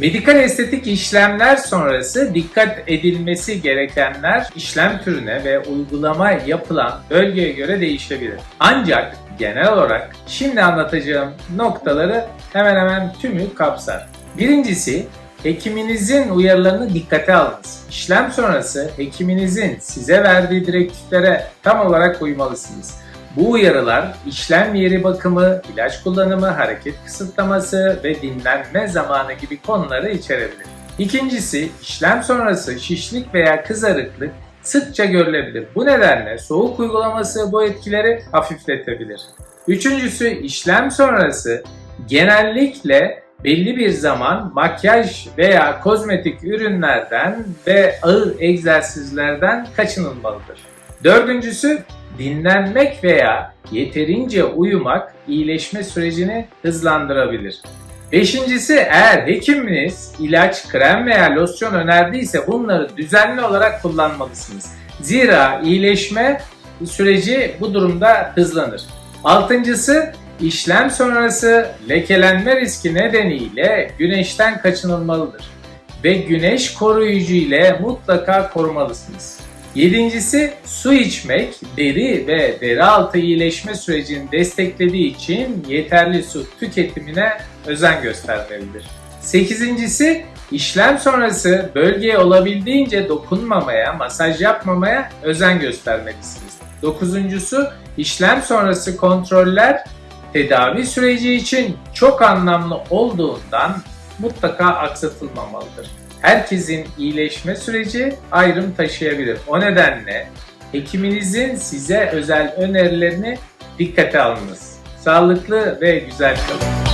Medikal estetik işlemler sonrası dikkat edilmesi gerekenler işlem türüne ve uygulama yapılan bölgeye göre değişebilir. Ancak genel olarak şimdi anlatacağım noktaları hemen hemen tümü kapsar. Birincisi hekiminizin uyarılarını dikkate alınız. İşlem sonrası hekiminizin size verdiği direktiflere tam olarak uymalısınız. Bu uyarılar işlem yeri bakımı, ilaç kullanımı, hareket kısıtlaması ve dinlenme zamanı gibi konuları içerebilir. İkincisi, işlem sonrası şişlik veya kızarıklık sıkça görülebilir. Bu nedenle soğuk uygulaması bu etkileri hafifletebilir. Üçüncüsü, işlem sonrası genellikle belli bir zaman makyaj veya kozmetik ürünlerden ve ağır egzersizlerden kaçınılmalıdır. Dördüncüsü dinlenmek veya yeterince uyumak iyileşme sürecini hızlandırabilir. Beşincisi eğer hekiminiz ilaç, krem veya losyon önerdiyse bunları düzenli olarak kullanmalısınız. Zira iyileşme süreci bu durumda hızlanır. Altıncısı işlem sonrası lekelenme riski nedeniyle güneşten kaçınılmalıdır ve güneş koruyucu ile mutlaka korumalısınız. Yedincisi su içmek deri ve deri altı iyileşme sürecini desteklediği için yeterli su tüketimine özen göstermelidir. Sekizincisi işlem sonrası bölgeye olabildiğince dokunmamaya, masaj yapmamaya özen göstermelisiniz. Dokuzuncusu işlem sonrası kontroller tedavi süreci için çok anlamlı olduğundan mutlaka aksatılmamalıdır. Herkesin iyileşme süreci ayrım taşıyabilir. O nedenle hekiminizin size özel önerilerini dikkate alınız. Sağlıklı ve güzel kalın.